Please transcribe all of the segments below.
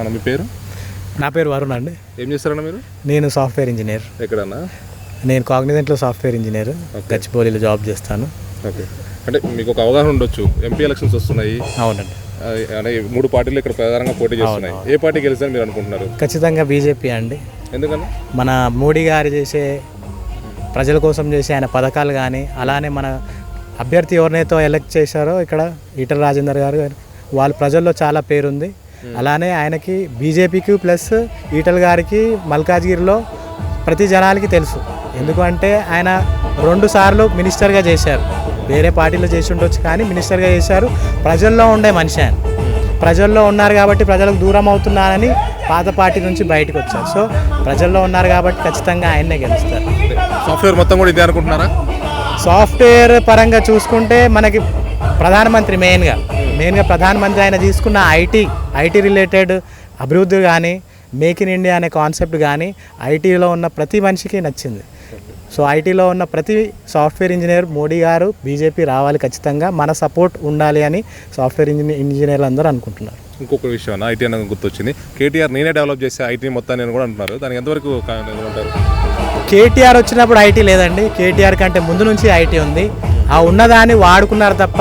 అన్న మీ పేరు? నా పేరు వరుణ్ అండి. ఏం చేస్తారన్న మీరు? నేను సాఫ్ట్వేర్ ఇంజనీర్. ఎక్కడన్నా? నేను కాగ్నిజెంట్లో సాఫ్ట్వేర్ ఇంజనీర్. గచ్చిబౌలిలో జాబ్ చేస్తాను. ఓకే. అంటే మీకు ఒక అవగాహన ఉండొచ్చు. ఎంపీ ఎలక్షన్స్ వస్తున్నాయి. అవునండి. అంటే మూడు పార్టీలు ఇక్కడ ప్రధానంగా పోటీ చేస్తున్నాయి. ఏ పార్టీ గెలుస్తుందని మీరు అనుకుంటున్నారు? ఖచ్చితంగా బీజేపీ అండి. ఎందుకన్నా? మన మోడీ గారు చేసే ప్రజల కోసం చేసే ఆయన పథకాలు కానీ అలానే మన అభ్యర్థి ఎవరినైతే ఎలక్ట్ చేశారో ఇక్కడ ఈటల రాజేందర్ గారు వాళ్ళ ప్రజల్లో చాలా పేరుంది. అలానే ఆయనకి బీజేపీకి ప్లస్ ఈటల గారికి మల్కాజ్గిరిలో ప్రతి జనాలకి తెలుసు. ఎందుకంటే ఆయన రెండు సార్లు మినిస్టర్గా చేశారు. వేరే పార్టీలో చేసి ఉండొచ్చు కానీ మినిస్టర్గా చేశారు. ప్రజల్లో ఉండే మనిషి ఆయన. ప్రజల్లో ఉన్నారు కాబట్టి ప్రజలకు దూరం అవుతున్నారని పాత పార్టీ నుంచి బయటకు వచ్చారు. సో ప్రజల్లో ఉన్నారు కాబట్టి ఖచ్చితంగా ఆయన్నే గెలుస్తారు. సాఫ్ట్వేర్ మొత్తం కూడా ఇదే అనుకుంటున్నారా? సాఫ్ట్వేర్ పరంగా చూసుకుంటే మనకి ప్రధానమంత్రి మెయిన్గా. మెయిన్గా ప్రధానమంత్రి ఆయన తీసుకున్న ఐటీ ఐటీ రిలేటెడ్ అభివృద్ధి కానీ మేక్ ఇన్ ఇండియా అనే కాన్సెప్ట్ కానీ ఐటీలో ఉన్న ప్రతి మనిషికి నచ్చింది. సో ఐటీలో ఉన్న ప్రతి సాఫ్ట్వేర్ ఇంజనీర్ మోడీ గారు బీజేపీ రావాలి ఖచ్చితంగా మన సపోర్ట్ ఉండాలి అని సాఫ్ట్వేర్ ఇంజనీర్ ఇంజనీర్లు అందరూ అనుకుంటున్నారు. ఇంకొక విషయం ఐటీ అన్న గుర్తొచ్చింది. కేటీఆర్ నేనే డెవలప్ చేసే ఐటీ మొత్తాన్ని అని కూడా అంటున్నారు. దానికి ఎంతవరకు కేటీఆర్ వచ్చినప్పుడు ఐటీ లేదండి. కేటీఆర్ కంటే ముందు నుంచి ఐటీ ఉంది. ఆ ఉన్నదాన్ని వాడుకున్నారు తప్ప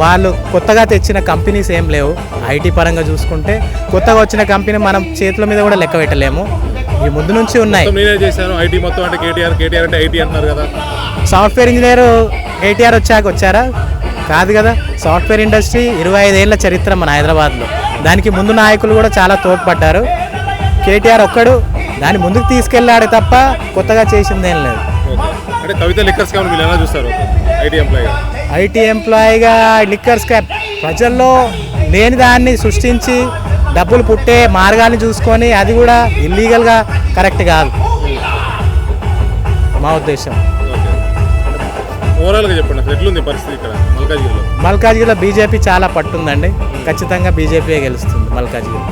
వాళ్ళు కొత్తగా తెచ్చిన కంపెనీస్ ఏం లేవు. ఐటీ పరంగా చూసుకుంటే కొత్తగా వచ్చిన కంపెనీ మనం చేతుల మీద కూడా లెక్క పెట్టలేము. ఈ ముందు నుంచి ఉన్నాయి. మొత్తం నేనే చేశాను. ఐటీ మొత్తం అంటే కేటీఆర్ కేటీఆర్ అంటే ఐటీ అంటున్నారు కదా. సాఫ్ట్వేర్ ఇంజనీర్ కేటీఆర్ వచ్చాక వచ్చారా? కాదు కదా. సాఫ్ట్వేర్ ఇండస్ట్రీ ఇరవై ఐదేళ్ళ చరిత్ర మన హైదరాబాద్లో. దానికి ముందు నాయకులు కూడా చాలా తోడ్పడ్డారు. కేటీఆర్ ఒక్కడు. దాన్ని ముందుకు తీసుకెళ్ళాడు తప్ప కొత్తగా చేసిందేం లేదు. అంటే కవిత లిక్కర్స్ మీరు ఎలా చూస్తారు? ఐటీ ఎంప్లాయీగా ఐటీ ఎంప్లాయీగా లిక్కర్స్ క్యాప్ ప్రజల్లో లేని దాన్ని సృష్టించి డబ్బులు పుట్టే మార్గాన్ని చూసుకొని అది కూడా ఇల్లీగల్గా కరెక్ట్ కాదు. మా ఉద్దేశం. ఓవరాల్గా చెప్పండి అసలు ఎట్లుంది పరిస్థితి ఇక్కడ మల్కాజ్గిరిలో? మల్కాజ్గిరిలో బీజేపీ చాలా పట్టుందండి. ఖచ్చితంగా బీజేపీ గెలుస్తుంది మల్కాజ్గిరి.